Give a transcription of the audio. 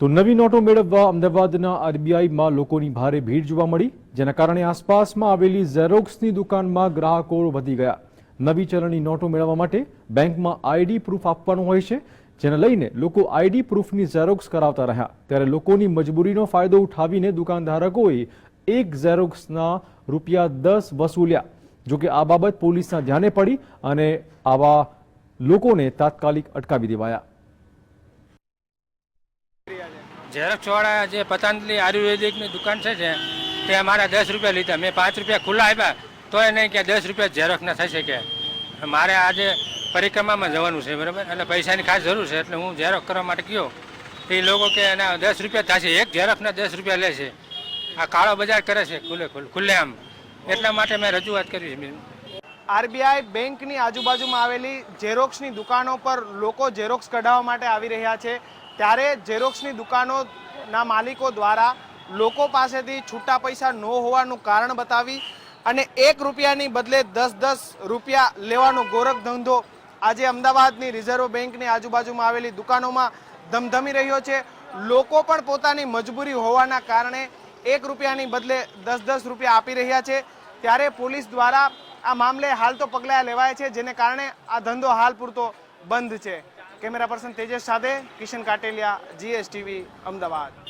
તો નવી નોટો મેળવવા અમદાવાદના આરબીઆઈમાં લોકોની ભારે ભીડ જોવા મળી, જેના કારણે આસપાસમાં આવેલી ઝેરોક્સની દુકાનમાં ગ્રાહકો વધી ગયા. નવી ચલણની નોટો મેળવવા માટે બેંકમાં આઈડી પ્રૂફ આપવાનું હોય છે, જેને લઈને લોકો આઈડી પ્રૂફની ઝેરોક્સ કરાવતા રહ્યા. ત્યારે લોકોની મજબૂરીનો ફાયદો ઉઠાવીને દુકાનધારકોએ એક ઝેરોક્સના રૂપિયા દસ વસૂલ્યા. જોકે આ બાબત પોલીસના ધ્યાને પડી અને આવા લોકોને તાત્કાલિક અટકાવી દેવાયા. ઝેરોક્ષ વાળા જે પતંજલિ આયુર્વેદિકની દુકાન છે તે મારા દસ રૂપિયા લીધા. મેં પાંચ રૂપિયા ખુલ્લા આપ્યા, તોય નહીં કે દસ રૂપિયા ઝેરોક્ષ ના થઈ શકે. મારે આજે પરિક્રમામાં જવાનું છે, બરાબર? એટલે પૈસાની ખાસ જરૂર છે, એટલે હું ઝેરોક્ષ કરવા માટે ગયો. એ લોકો કે એના દસ રૂપિયા થશે, એક ઝેરોક્ષના દસ રૂપિયા લે છે. આ કાળો બજાર કરે છે ખુલ્લે ખુલ્લે આમ. એટલા માટે મેં રજૂઆત કરી છે આરબીઆઈ બેંકની આજુબાજુમાં આવેલી ઝેરોક્ષની દુકાનો પર લોકો ઝેરોક્ષ કઢાવવા માટે આવી રહ્યા છે. ત્યારે ઝેરોક્સની દુકાનોના માલિકો દ્વારા લોકો પાસેથી છૂટા પૈસા ન હોવાનું કારણ બતાવી અને એક રૂપિયાની બદલે દસ દસ રૂપિયા લેવાનો ગોરખ ધંધો આજે અમદાવાદની રિઝર્વ બેંકની આજુબાજુમાં આવેલી દુકાનોમાં ધમધમી રહ્યો છે. લોકો પણ પોતાની મજબૂરી હોવાના કારણે એક રૂપિયાની બદલે દસ દસ રૂપિયા આપી રહ્યા છે. ત્યારે પોલીસ દ્વારા આ મામલે હાલ તો પગલાં લેવાય છે, જેને કારણે આ ધંધો હાલ પૂરતો બંધ છે. કેમેરા પર્સન તેજસ સાથે કિશન કાટેલિયા જીએસટીવી અમદાવાદ.